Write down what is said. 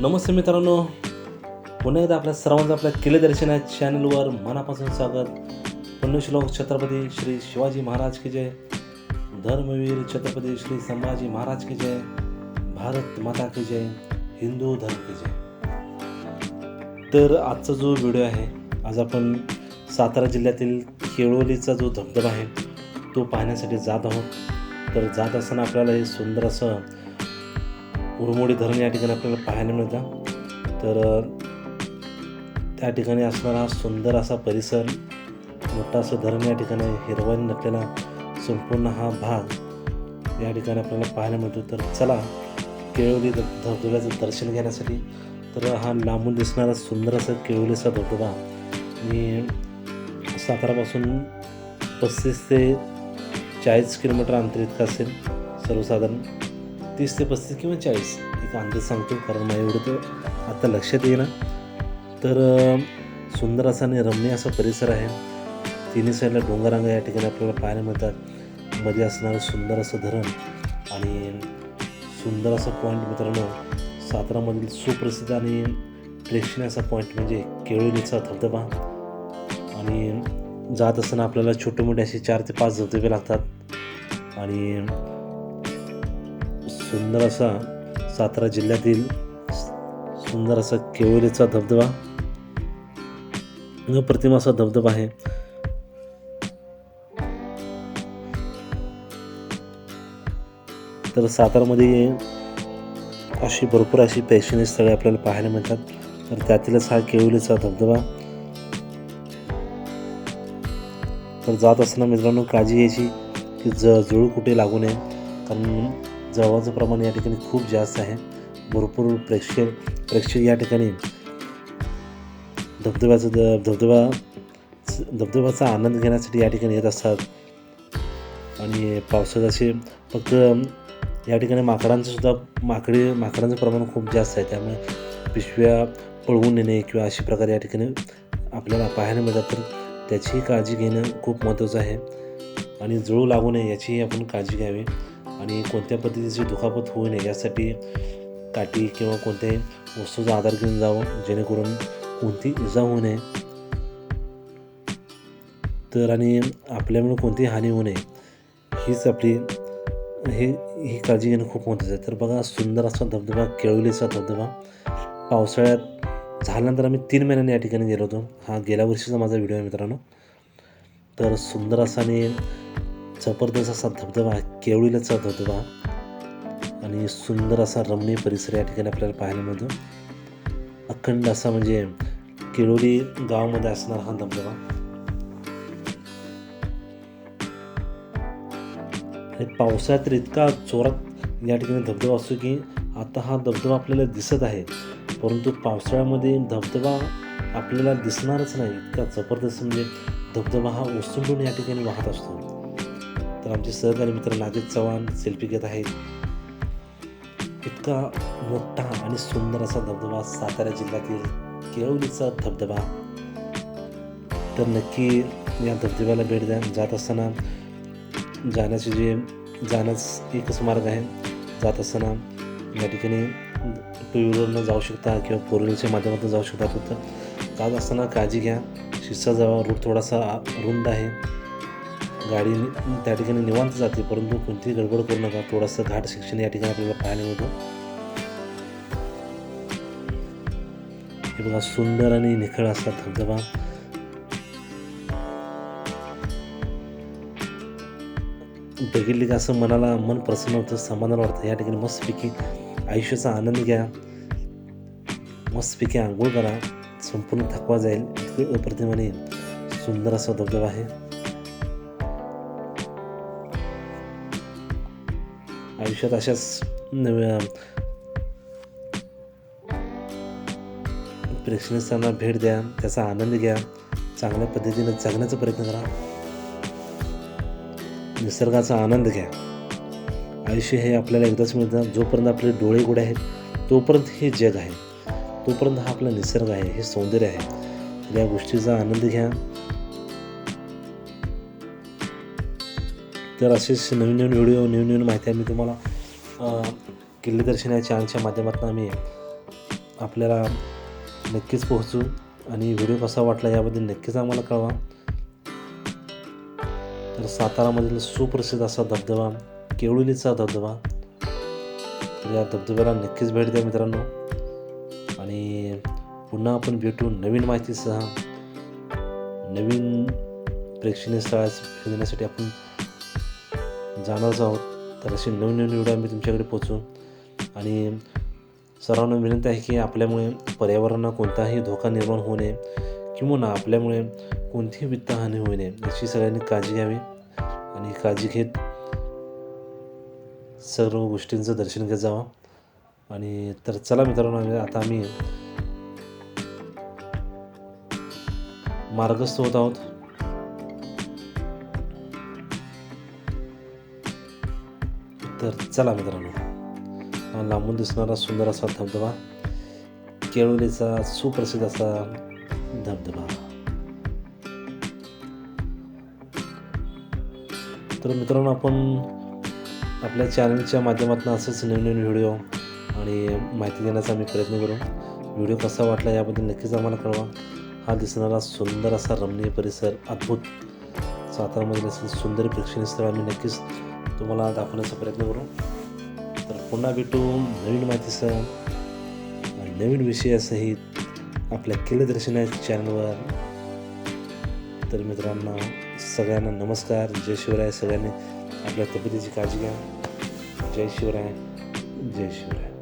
नमस्ते मित्रांनो. पुन्हा एकदा आपल्या सर्वांचं आपल्या किल्लेदर्शन या चॅनलवर मनापासून स्वागत. पुण्यश्लोक छत्रपती श्री शिवाजी महाराज की जय. धर्मवीर छत्रपती श्री संभाजी महाराज की जय. भारत माता की जय हिंदू धर्म की जय. तर आजचा जो व्हिडिओ आहे आज आपण सातारा जिल्ह्यातील केळोलीचा जो धबधबा आहे तो पाहण्यासाठी जात आहोत. तर जात असताना आपल्याला हे सुंदर असं उरमोडी धरण या ठिकाणी आपल्याला पाहायला मिळतं तर त्या ठिकाणी असणारा हा सुंदर असा परिसर मोठा असं धरण या ठिकाणी हिरवाने नटलेला संपूर्ण हा भाग या ठिकाणी आपल्याला पाहायला मिळतो. तर चला केळवली धबधब्याचं दर्शन घेण्यासाठी. तर हा लांबून दिसणारा सुंदर असा केळवलीचा धबधबा. मी सातारापासून पस्तीस ते चाळीस किलोमीटर अंतर इतका असेल सर्वसाधारण. तीस ते पस्तीस किंवा चाळीस. एक अंदाज सांगतो कारण मला एवढं तर आत्ता लक्षात येईना. तर सुंदर असा आणि रम्य असा परिसर आहे. तिन्ही साईडला डोंगरांगा या ठिकाणी आपल्याला पाहायला मिळतात. मध्ये असणारं सुंदर असं धरण आणि सुंदर असा पॉईंट मित्रांनो सातारामधील सुप्रसिद्ध आणि प्रेक्षणीय असा पॉईंट म्हणजे केळवलीचा धबधबा. आणि जात असताना आपल्याला छोटे मोठे असे चार ते पाच धबधबे लागतात. आणि सुंदर असा सातारा जिल्ह्यातील सुंदर असा केवलीचा धबधबा. अप्रतिम असा धबधबा आहे. तर सातारामध्ये अशी भरपूर अशी प्रेक्षणीय स्थळे आपल्याला पाहायला मिळतात. तर त्यातीलच हा केवलीचा धबधबा. तर जात असताना मित्रांनो काळजी घ्यायची की ज जुळू कुठे लागू नये. कारण जवळचं प्रमाण या ठिकाणी खूप जास्त आहे. भरपूर प्रेक्षक प्रेक्षक या ठिकाणी धबधब्याचं द धबधबा धबधब्याचा आनंद घेण्यासाठी या ठिकाणी येत असतात. आणि पावसाळ्याचे फक्त या ठिकाणी माकडांचं सुद्धा माकडे माकडांचं प्रमाण खूप जास्त आहे. त्यामुळे पिशव्या पळवून नेणे किंवा अशा प्रकारे या ठिकाणी आपल्याला पाहायला मिळतात तर त्याचीही काळजी घेणं खूप महत्त्वाचं आहे. आणि जुळू लागू नये याचीही आपण काळजी घ्यावी. आणि कोणत्या पद्धतीची दुखापत होऊ नये यासाठी काठी किंवा कोणत्याही वस्तूचा आधार घेऊन जावं जेणेकरून कोणती इजा होऊ नये. तर आणि आपल्यामुळे कोणतीही हानी होऊ नये हीच आपली हे ही काळजी घेणं खूप महत्त्वाचं आहे. तर बघा सुंदर असा धबधबा केळवलीचा धबधबा. पावसाळ्यात झाल्यानंतर आम्ही तीन महिन्यांनी या ठिकाणी गेलो होतो. हा गेल्या वर्षीचा माझा व्हिडिओ आहे मित्रांनो. तर सुंदर असा आणि जबरदस्त असा धबधबा आहे. केवळीलाचा धबधबा आणि सुंदर असा रमणीय परिसर या ठिकाणी आपल्याला पाहायला मिळतो. अखंड असा म्हणजे केळोली गावामध्ये असणारा हा धबधबा. आणि पावसाळ्यात तर इतका जोरात या ठिकाणी धबधबा असतो की आता हा धबधबा आपल्याला दिसत आहे. परंतु पावसाळ्यामध्ये धबधबा आपल्याला दिसणारच नाही. इतका जबरदस्त म्हणजे धबधबा हा ओसंडून या ठिकाणी वाहत असतो. तर आमचे सहकारी मित्र नागेश चव्हाण सेल्फी घेत आहेत. इतका मोठा आणि सुंदर असा धबधबा सातारा जिल्ह्यातील केळवलीचा धबधबा. तर नक्की या धबधब्याला भेट द्या. जात असताना जाण्याचे जे जाण्यास एकच मार्ग आहे. जात असताना या ठिकाणी टू व्हीलरनं जाऊ शकता किंवा फोर व्हीलरच्या माध्यमातून जाऊ शकता. फक्त जात असताना काळजी घ्या. शिस्ता जावा रूट थोडासा रुंद आहे. गाडी त्या ठिकाणी निवांत जाते परंतु कोणतीही गडबड करू नका. थोडंसं घाट शिक्षण या ठिकाणी आपल्याला पाहायला मिळतं. हे बघा सुंदर आणि निखळ असा धबधबा. बघितली की असं मनाला मन प्रसन्न होतं समाधान वाटतं. या ठिकाणी मस्तपैकी आयुष्याचा आनंद घ्या. मस्तपैकी आंघोळ करा. संपूर्ण थकवा जाईल. इतकं अप्रतिमाने सुंदर असा धबधबा आहे. आयुष्यात अशाच नव्या प्रेक्षणीय स्थानाला भेट द्या त्याचा आनंद घ्या चांगल्या पद्धतीने जगण्याचा प्रयत्न करा. निसर्गाचा आनंद घ्या. आयुष्य हे आपल्याला एकदाच मिळतं. जोपर्यंत आपले डोळे गोडे आहेत तोपर्यंत हे जग आहे. तोपर्यंत हा आपला निसर्ग आहे हे सौंदर्य आहे. या गोष्टीचा आनंद घ्या. तर असेच नवीन नवीन व्हिडिओ नवीन नवीन माहिती आम्ही तुम्हाला किल्ले दर्शन या चॅनलच्या माध्यमातून आम्ही आपल्याला नक्कीच पोहोचू. आणि व्हिडिओ कसा वाटला याबद्दल नक्कीच आम्हाला कळवा. तर सातारामधील सुप्रसिद्ध असा धबधबा केळुलीचा धबधबा तर या धबधब्याला नक्कीच भेट द्या मित्रांनो. आणि पुन्हा आपण भेटू नवीन माहितीसह नवीन प्रेक्षणीय स्थळास शोधण्यासाठी आपण जाणारच आहोत. तर अशी नवीन नवीन व्हिडिओ आम्ही तुमच्याकडे पोचू आणि सर्वांना विनंती आहे की आपल्यामुळे पर्यावरणाला कोणताही धोका निर्माण होऊ नये किंवा आपल्यामुळे कोणतीही वित्तहानी होऊ नये. याची सगळ्यांनी काळजी घ्यावी आणि काळजी घेत सर्व गोष्टींचं दर्शन घेत जावं. आणि तर चला मित्रांनो आम्ही- आता आम्ही मार्गस्थ होत आहोत. तर चला मित्रांनो. हा लांबून दिसणारा सुंदर असा धबधबा केळवलीचा सुप्रसिद्ध असा धबधबा. तर मित्रांनो आपण आपल्या चॅनलच्या माध्यमातून असंच नवीन नवीन व्हिडिओ आणि माहिती देण्याचा आम्ही प्रयत्न करू. व्हिडिओ कसा वाटला याबद्दल नक्कीच आम्हाला कळवा. हा दिसणारा सुंदर असा रमणीय परिसर अद्भुत सातारामधील असं सुंदर प्रेक्षणीय स्थळ आम्ही नक्कीच तुम्हाला दाखवण्याचा प्रयत्न करू. तर पुन्हा भेटू नवीन माहितीसह. आणि नवीन विषयासहित आपल्या केलदर्शन या चॅनलवर तर मित्रांनो सगळ्यांना नमस्कार. जय शिवराय. सगळ्यांनी आपल्या तब्येतीची काळजी घ्या. जय शिवराय. जय शिवराय.